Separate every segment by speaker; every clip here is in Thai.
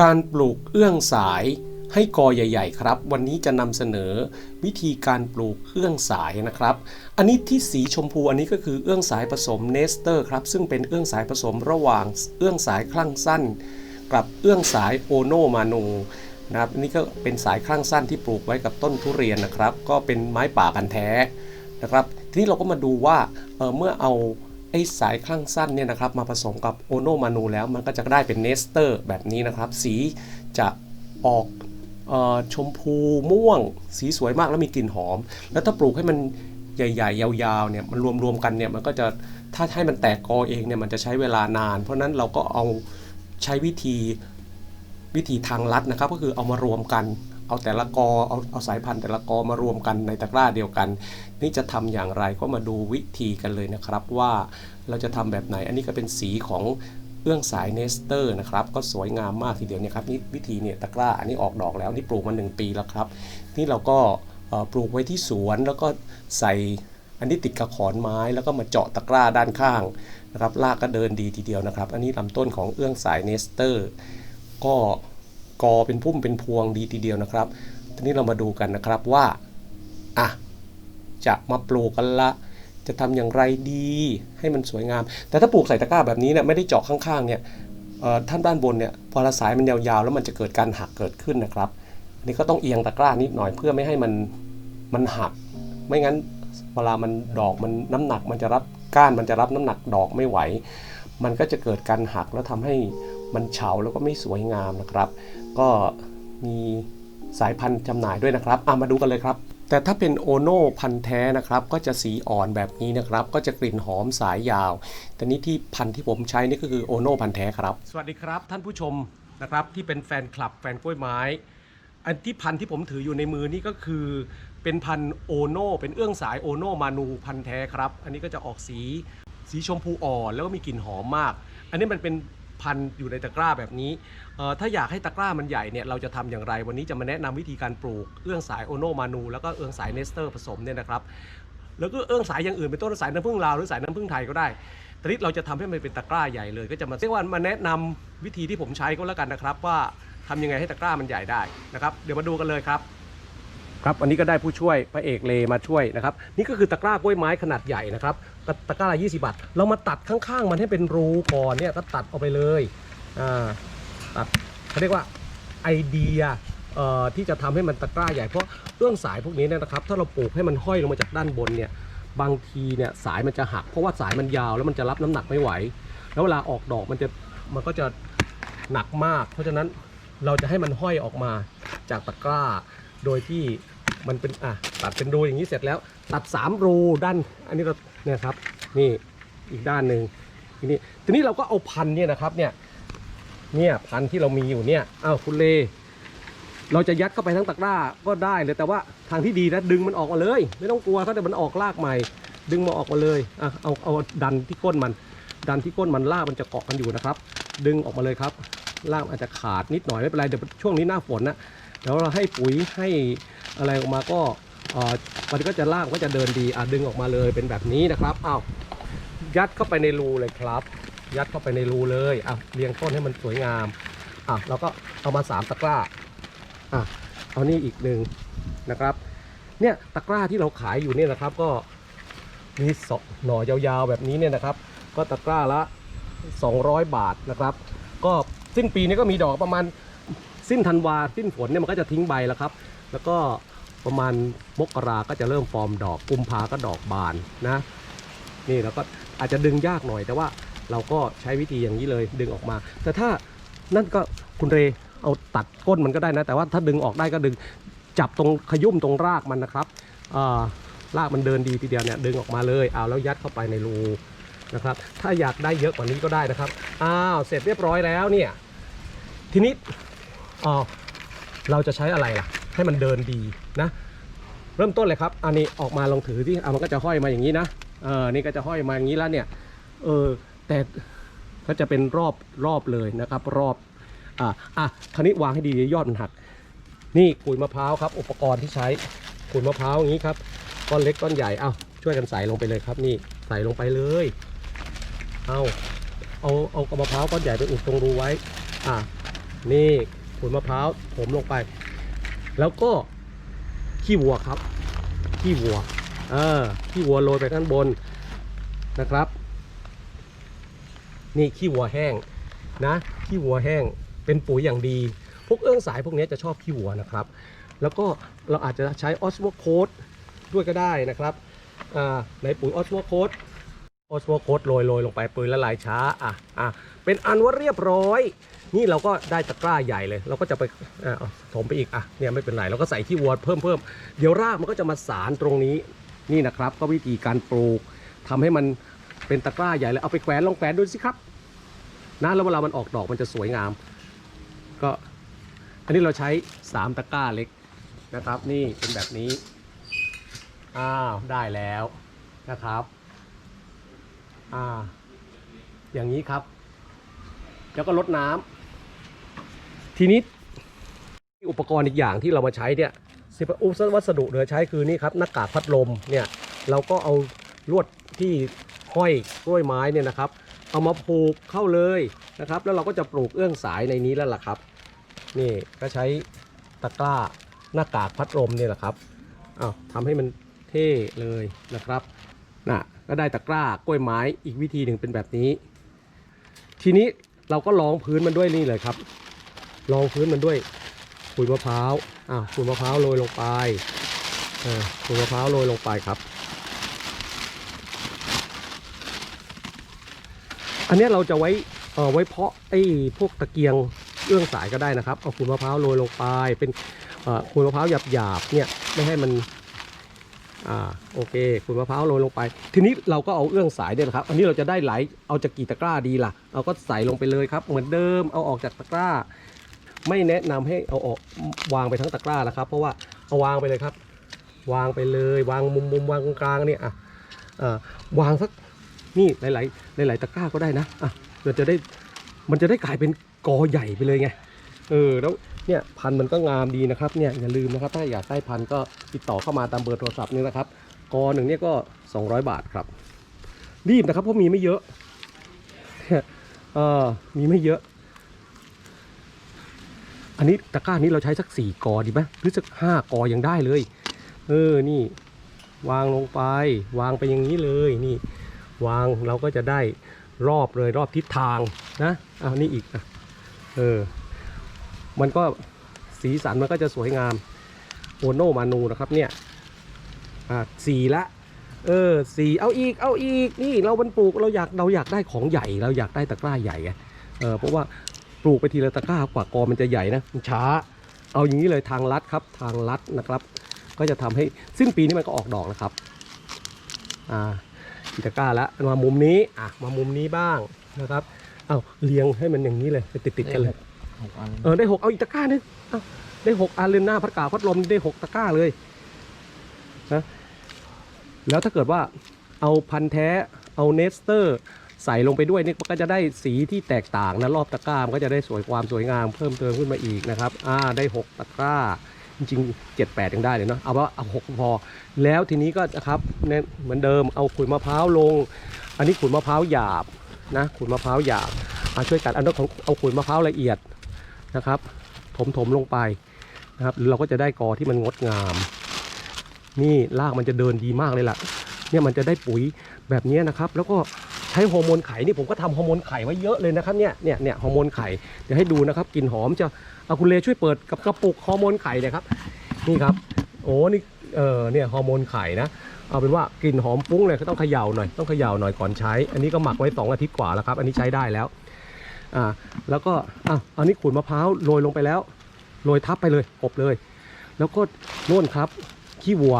Speaker 1: การปลูกเอื้องสายให้กอใหญ่ ๆ ครับ วันนี้จะนำเสนอวิธีการปลูกเอื้องสายนะครับ อันนี้ที่สีชมพูอันนี้ก็คือเอื้องสายผสมเนสเตอร์ครับ ซึ่งเป็นเอื้องสายผสมระหว่างเอื้องสายคลั่งสั้น กับเอื้องสายโอโนมาโนนะครับอันนี่ก็เป็นสายคลั่งสั้นที่ปลูกไว้กับต้นทุเรียนนะครับ ก็เป็นไม้ป่ากันแท้นะครับ ทีนี้เราก็มาดูว่าเเมื่อเอา ไอ้สายคลั่งสั้นเนี่ยนะครับมาผสมกับโอโนมานูแล้วมันก็จะได้เป็นเนสเตอร์แบบนี้นะครับ สีจะออกออชมพูม่วง สีสวยมากแล้วมีกลิ่นหอม แล้วถ้าปลูกให้มันใหญ่ๆ ยาวๆเนี่ยมันรวมๆกันเนี่ยมันก็จะถ้าให้มันแตกกอเองเนี่ยมันจะใช้เวลานาน เพราะนั้นเราก็เอาใช้วิธีวิธีทางลัดนะครับ ก็คือเอามารวมกัน เอาแต่ละกอเอาเอาสายพันธุ์แต่ละกอมารวมกันในตะกร้าเดียวกัน นี่จะทำอย่างไรก็มาดูวิธีกันเลยนะครับว่าเราจะทำแบบไหนอันนี้ก็เป็นสีของเอื้องสายเนสเตอร์นะครับก็สวยงามมากทีเดียวเนี่ยครับนี่วิธีเนี่ยตะกร้าอันนี้ออกดอกแล้วนี่ปลูกมา 1 ปีแล้วครับนี่เราก็ปลูกไว้ที่สวนแล้วก็ใส่อันนี้ติดกระขอนไม้แล้วก็มาเจาะตะกร้าด้านข้างนะครับรากก็เดินดีทีเดียวนะครับ อันนี้ลำต้นของเอื้องสายเนสเตอร์ ก็ กอเป็นพุ่มเป็นพวงดีทีเดียวนะครับ ทีนี้เรามาดูกันนะครับว่าอะจะมาปลูกกันละจะทำอย่างไรดีให้มันสวยงาม แต่ถ้าปลูกใส่ตะกร้าแบบนี้เนี่ยไม่ได้เจาะข้างๆเนี่ยท่านด้านบนเนี่ยพอละสายมันยาวๆ แล้วมันจะเกิดการหักเกิดขึ้นนะครับอันนี้ก็ต้องเอียงตะกร้านิดหน่อยเพื่อไม่ให้มันมันหัก ไม่งั้นเวลามันดอกมันน้ำหนักมันจะรับก้านมันจะรับน้ำหนักดอกไม่ไหว มันก็จะเกิดการหักแล้วทำให้มันเฉาแล้วก็ไม่สวยงามนะครับ ก็มีสายพันธุ์จำหน่ายด้วยนะครับอะมาดูกันเลยครับ แต่ถ้าเป็นโอโน่พันธุ์แท้นะครับ ก็จะสีอ่อนแบบนี้นะครับ ก็จะกลิ่นหอมสายยาวแต่นี้ที่พันธุ์ที่ผมใช้นี่ก็คือโอโน่พันธุ์แท้ครับ สวัสดีครับท่านผู้ชมนะครับที่เป็นแฟนคลับแฟนกล้วยไม้ อันที่พันธุ์ที่ผมถืออยู่ในมือนี่ก็คือ เป็นพันธุ์โอโน่เป็นเอื้องสายโอโน่มานูพันธุ์แท้ครับ อันนี้ก็จะออกสีสีชมพูอ่อนแล้วก็มีกลิ่นหอมมาก อันนี้มันเป็น พันอยู่ในตะกร้าแบบนี้ ถ้าอยากให้ตะกร้ามันใหญ่เนี่ยเราจะทำอย่างไร วันนี้จะมาแนะนำวิธีการปลูก เอื้องสายโอโนมานู แล้วก็เอื้องสายเนสเตอร์ผสมเนี่ยนะครับ แล้วก็เอื้องสายอย่างอื่นเป็นต้นสายน้ำผึ้งลาวหรือสายน้ำผึ้งไทยก็ได้ต่นี้เราจะทำให้มันเป็นตะกร้าใหญ่เลย ก็จะมาเรียกว่ามาแนะนำวิธีที่ผมใช้ก็แล้วกันนะครับ ว่าทำยังไงให้ตะกร้ามันใหญ่ได้นะครับ เดี๋ยวมาดูกันเลยครับ ครับวันนี้ก็ได้ผู้ช่วยพระเอกเลมาช่วยนะครับ นี่ก็คือตะกร้ากล้วยไม้ขนาดใหญ่นะครับตะตะกร้าละ20บาทเรามาตัดข้างๆ มันให้เป็นรูก่อนเนี่ยก็ตัดออกไปเลยอ่าตัดเขาเรียกว่าไอเดียเอ่อที่จะทำให้มันตะกร้าใหญ่เพราะเรื่องสายพวกนี้เนี่ยนะครับ ถ้าเราปลูกให้มันห้อยลงมาจากด้านบนเนี่ยบางทีเนี่ยสายมันจะหักเพราะว่าสายมันยาวแล้วมันจะรับน้ำหนักไม่ไหว แล้วเวลาออกดอกมันจะมันก็จะหนักมาก เพราะฉะนั้นเราจะให้มันห้อยออกมาจากตะกร้า โดยที่มันเป็นอะตัดเป็นรูอย่างนี้เสร็จแล้ว ตัด 3 รูด้าน อันนี้เราเนี่ยครับนี่อีกด้านหนึ่งทีนี้ทีนี้เราก็เอาพันเนี่ยนะครับเนี่ยเนี่ยพันที่เรามีอยู่เนี่ยอ้าวคุณเล เราจะยัดเข้าไปทั้งตะกร้าก็ได้เลยแต่ว่าทางที่ดีนะดึงมันออกมาเลย ไม่ต้องกลัวถ้าเดี๋ยวมันออกรากใหม่ ดึงมาออกมาเลยอะเอาเอาดันที่ก้นมัน ดันที่ก้นมันรากมันจะเกาะกันอยู่นะครับ ดึงออกมาเลยครับรากมันอาจจะขาดนิดหน่อยไม่เป็นไรเดี๋ยวช่วงนี้หน้าฝนนะ เดี๋ยวเราให้ปุ๋ยให้อะไรออกมาก็มันก็จะรากก็จะเดินดีอะดึงออกมาเลยเป็นแบบนี้นะครับอ้าวยัดเข้าไปในรูเลยครับ ยัดเข้าไปในรูเลยอะเรียงต้นให้มันสวยงามอะเราก็เอามาสามตะกร้าอะเอานี่อีกหนึ่งนะครับ เนี่ยตะกร้าที่เราขายอยู่เนี่ยนะครับก็มีสอหน่อยาวๆแบบนี้เนี่ยนะครับ ก็ตะกร้าละ 200 บาทนะครับ ก็สิ้นปีนี้ก็มีดอกประมาณ สิ้นธันวาสิ้นฝนเนี่ยมันก็จะทิ้งใบแล้วครับ แล้วก็ประมาณมกราก็จะเริ่มฟอร์มดอกกุมภาก็ดอกบานนะ นี่เราก็อาจจะดึงยากหน่อย แต่ว่าเราก็ใช้วิธีอย่างนี้เลยดึงออกมา แต่ถ้านั่นก็คุณเรเอาตัดก้นมันก็ได้นะ แต่ว่าถ้าดึงออกได้ก็ดึงจับตรงขยุ่มตรงรากมันนะครับอ่ารากมันเดินดีทีเดียวเนี่ยดึงออกมาเลยเอาแล้วยัดเข้าไปในรูนะครับ ถ้าอยากได้เยอะกว่านี้ก็ได้นะครับอ้าวเสร็จเรียบร้อยแล้วเนี่ยทีนี้ อ๋อเราจะใช้อะไรล่ะ ให้มันเดินดีนะ เริ่มต้นเลยครับ อันนี้ออกมาลองถือที่เอามันก็จะห้อยมาอย่างนี้นะเออนี่ก็จะห้อยมาอย่างนี้แล้วเนี่ย เออแต่ก็จะเป็นรอบรอบเลยนะครับ รอบอ่าอะคราวนี้วางให้ดียอดมันหัก นี่ขุยมะพร้าวครับ อุปกรณ์ที่ใช้ขุยมะพร้าวอย่างนี้ครับก้อนเล็กก้อนใหญ่เอาช่วยกันใส่ลงไปเลยครับ นี่ใส่ลงไปเลยเอาเอาเอากระมะพร้าวก้อนใหญ่ไปอุดตรงรูไว้ อะนี่ ขุยมะพร้าวผมลงไป แล้วก็ขี้วัวครับขี้วัวเออขี้วัวโรยไปข้างบนนะครับ นี่ขี้วัวแห้งนะขี้วัวแห้งเป็นปุ๋ยอย่างดี พวกเอื้องสายพวกนี้จะชอบขี้วัวนะครับ แล้วก็เราอาจจะใช้ออสโมโคดด้วยก็ได้นะครับอ่าในปุ๋ยออสโมโคด ออสโมโคดโรยโรยลงไปปุ๋ยละลายช้าอะอะเป็นอันว่าเรียบร้อย นี่เราก็ได้ตะกร้าใหญ่เลย เราก็จะไปอ่าถมไปอีกอะเนี่ยไม่เป็นไรเราก็ใส่ขี้วัวเพิ่มเพิ่มเดี๋ยวรากมันก็จะมาสารตรงนี้นี่นะครับ ก็วิธีการปลูกทำให้มันเป็นตะกร้าใหญ่เลยเอาไปแขวนลองแขวนดูสิครับนะแล้วเวลามันออกดอกมันจะสวยงาม ก็ อันนี้เราใช้ 3 ตะกร้าเล็กนะครับ นี่เป็นแบบนี้อ้าวได้แล้วนะครับ อ่า อย่างนี้ครับ แล้วก็ลดน้ำทีนี้อุปกรณ์อีกอย่างที่เรามาใช้เนี่ยสิบอุปวัสดุเหลือใช้คือนี่ครับหน้ากากพัดลมเนี่ย เราก็เอาลวดที่ห้อยกล้วยไม้เนี่ยนะครับ เอามาผูกเข้าเลยนะครับ แล้วเราก็จะปลูกเอื้องสายในนี้แล้วล่ะครับ นี่ก็ใช้ตะกร้าหน้ากากพัดลมเนี่ยแหละครับอ้าวทำให้มันเท่เลยนะครับน่ะ ก็ได้ตะกร้ากล้วยไม้อีกวิธีหนึ่งเป็นแบบนี้ ทีนี้เราก็รองพื้นมันด้วยนี่เลยครับรองพื้นมันด้วยขุยมะพร้าวอ่าขุยมะพร้าวโรยลงไปเออขุยมะพร้าวโรยลงไปครับ อันนี้เราจะไว้เอ่อไว้เพาะไอ้พวกตะเกียงเอื้องสายก็ได้นะครับเอาขุยมะพร้าวโรยลงไปเป็นเอ่อขุยมะพร้าวหยาบๆเนี่ยไม่ให้มัน อ่าโอเคขุยมะพร้าวโรยลงไป ทีนี้เราก็เอาเอื้องสายเนี่ยนะครับ อันนี้เราจะได้ไหลเอาจากกี่ตะกร้าดีล่ะเราก็ใส่ลงไปเลยครับ เหมือนเดิมเอาออกจากตะกร้า ไม่แนะนำให้เอาออกวางไปทั้งตะกร้านะครับ เพราะว่าเอาวางไปเลยครับ วางไปเลยวางมุมมุมๆวางกลางๆเนี่ยอะอ่าวางสักนี่หลายๆหลาย ๆ ตะกร้าก็ได้นะอะเราจะได้มันจะได้กลายเป็นกอใหญ่ไปเลยไงเออแล้ว เนี่ยพันธุ์มันก็งามดีนะครับเนี่ยอย่าลืมนะครับถ้าอยากได้พันธุ์ก็ติดต่อเข้ามาตามเบอร์โทรศัพท์นี่นะครับกอหนึ่งเนี่ยก็ 200 บาทครับ รีบนะครับเพราะมีไม่เยอะเนี่ยเออมีไม่เยอะ อันนี้ตะกร้านี้เราใช้สักสี่กอดีไหมหรือสักห้ากอยังได้เลย เออนี่ วางลงไป วางไปอย่างนี้เลยนี่ วางเราก็จะได้รอบเลยรอบทิศทางนะอ่าวนี่อีกอะเออ มันก็สีสันมันก็จะสวยงามโอโนมานูนะครับเนี่ยอ่าสีละเออสีเอาอีกเอาอีกนี่เราบรรปลูกเราอยากเราอยากได้ของใหญ่เราอยากได้ตะกร้าใหญ่ไงเออเพราะว่าปลูกไปทีละตะกร้ากว่ากอมันจะใหญ่นะมันช้า เอาอย่างนี้เลยทางลัดครับทางลัดนะครับ ก็จะทำให้สิ้นปีนี้มันก็ออกดอกนะครับอ่าอีตะกร้าล้วมามุมนี้อะมามุมนี้บ้างนะครับเอาเรียงให้มันอย่างนี้เลยติดติดกันเลย
Speaker 2: หกอัน
Speaker 1: เออได้หกเอาอีกตะกร้าหนึงเอาได้หกอันเลยหน้าพัดกาพัดลมได้หกตะกร้าเลยนะแล้วถ้าเกิดว่าเอาพันธุ์แท้เอาเนสเตอร์ใส่ลงไปด้วยนี่มันก็จะได้สีที่แตกต่างนะรอบตะกร้ามันก็จะได้สวยความสวยงามเพิ่มเติมขึ้นมาอีกนะครับ อ่าได้หกตะกร้า จริงๆเจ็ดแปดยังได้เลยเนาะเอาว่าเอาหกพอ แล้วทีนี้ก็นะครับเนี่ยเหมือนเดิมเอาขุยมะพร้าวลง อันนี้ขุยมะพร้าวหยาบนะขุยมะพร้าวหยาบมาช่วยกันอันนั้นของเอาขุยมะพร้าวละเอียด นะครับ ถมถมลงไปนะครับเราก็จะได้กอที่มันงดงาม นี่รากมันจะเดินดีมากเลยล่ะ เนี่ยมันจะได้ปุ๋ยแบบนี้นะครับ แล้วก็ใช้ฮอร์โมนไข่นี่ผมก็ทำฮอร์โมนไข่ไว้เยอะเลยนะครับเนี่ยเนี่ยเนี่ยฮอร์โมนไข่เดี๋ยวให้ดูนะครับกลิ่นหอมจะเอาคุณเลช่วยเปิดกับกระปุกฮอร์โมนไข่หนะครับนี่ครับโอ้นี่เออเนี่ยฮอร์โมนไข่นะเอาเป็นว่ากลิ่นหอมฟุ้งเลยก็ต้องเขย่าหน่อยต้องเขย่าหน่อยก่อนใช้ อันนี้ก็หมักไว้สองอาทิตย์กว่าแล้วครับ อันนี้ใช้ได้แล้ว อ่าแล้วก็อะอันนี้ขูดมะพร้าวโรยลงไปแล้วโรยทับไปเลยกบเลย แล้วก็โน่นครับขี้วัว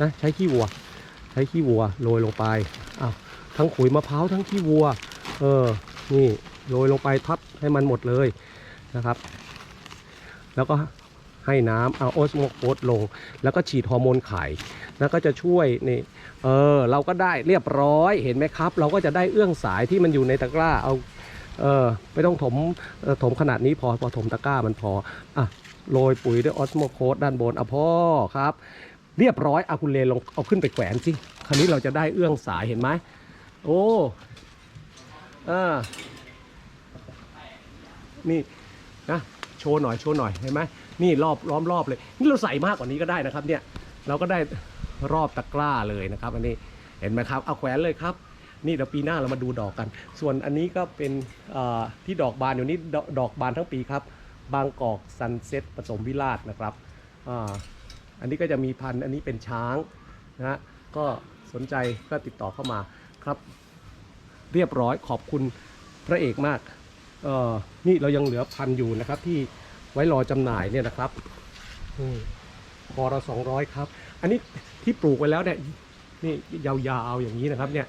Speaker 1: นะใช้ขี้วัว ใช้ขี้วัวโรยลงไปอ้าวทั้งขุยมะพร้าวทั้งขี้วัว เออนี่โรยลงไปทับให้มันหมดเลยนะครับ แล้วก็ให้น้ำเอาโอสโมโคสลง แล้วก็ฉีดฮอร์โมนไข่แล้วก็จะช่วยนี่เออเราก็ได้เรียบร้อยเห็นไหมครับ เราก็จะได้เอื้องสายที่มันอยู่ในตะกร้าเอา เออไม่ต้องถมถมขนาดนี้พอพอถมตะกร้ามันพออะโรยปุ๋ยด้วยออสโมโคสด้านบนอะพ่อครับ เรียบร้อยเอาคุณเลนลงเอาขึ้นไปแขวนสิคราวนี้เราจะได้เอื้องสายเห็นไหมโอ้อ่านี่นะโชว์หน่อยโชว์หน่อยเห็นไหมนี่รอบล้อมรอบเลยนี่เราใส่มากกว่านี้ก็ได้นะครับเนี่ยเราก็ได้รอบตะกร้าเลยนะครับ อันนี้เห็นไหมครับเอาแขวนเลยครับ นี่เดี๋ยวปีหน้าเรามาดูดอกกัน ส่วนอันนี้ก็เป็นที่ดอกบานอยู่นี่ดอกบานทั้งปีครับ บางกอกซันเซ็ตผสมวิลาศนะครับอ,อันนี้ก็จะมีพันธุ์อันนี้เป็นช้างนะฮะก็สนใจก็ติดต่อเข้ามาครับ เรียบร้อยขอบคุณพระเอกมากเออนี่เรายังเหลือพันธุ์อยู่นะครับ ที่ไว้รอจำหน่ายเนี่ยนะครับพอเราสองร้อยครับ อันนี้ที่ปลูกไว้แล้วเนี่ย นี่ยาวๆอย่างนี้นะครับเนี่ย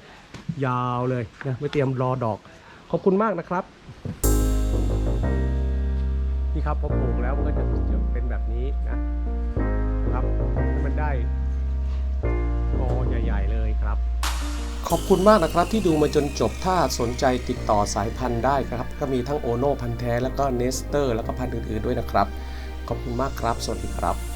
Speaker 1: ยาวเลยนะไม่เตรียมรอดอก ขอบคุณมากนะครับ นี่ครับพอปลูกแล้วมันก็จะจะเป็นแบบนี้นะครับให้มันได้กอใหญ่ ๆ เลยครับ ขอบคุณมากนะครับที่ดูมาจนจบถ้าสนใจติดต่อสายพันธุ์ได้ครับ ก็มีทั้งโอโน่พันธุ์แท้แล้วก็เนสเตอร์ แล้วก็พันธุ์อื่นๆด้วยนะครับ ขอบคุณมากครับ สวัสดีครับ